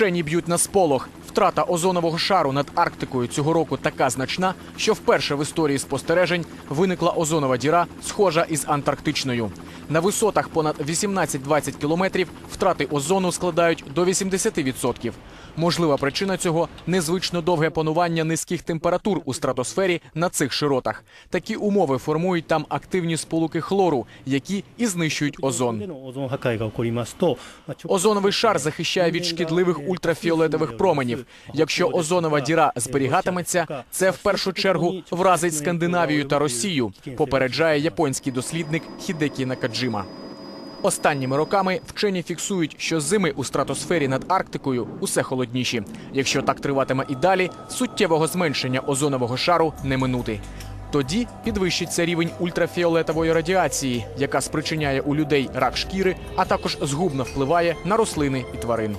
Вчені б'ють на сполох. Втрата озонового шару над Арктикою цього року така значна, що вперше в історії спостережень виникла озонова діра, схожа із Антарктичною. На висотах понад 18-20 кілометрів втрати озону складають до 80%. Можлива причина цього незвично довге панування низьких температур у стратосфері на цих широтах. Такі умови формують там активні сполуки хлору, які і знищують озон. Озоновий шар захищає від шкідливих ультрафіолетових променів. Якщо озонова діра зберігатиметься, це в першу чергу вразить Скандинавію та Росію, попереджає японський дослідник Хідекі Накаджима. Останніми роками вчені фіксують, що зими у стратосфері над Арктикою усе холодніші. Якщо так триватиме і далі, суттєвого зменшення озонового шару не минути. Тоді підвищиться рівень ультрафіолетової радіації, яка спричиняє у людей рак шкіри, а також згубно впливає на рослини і тварин.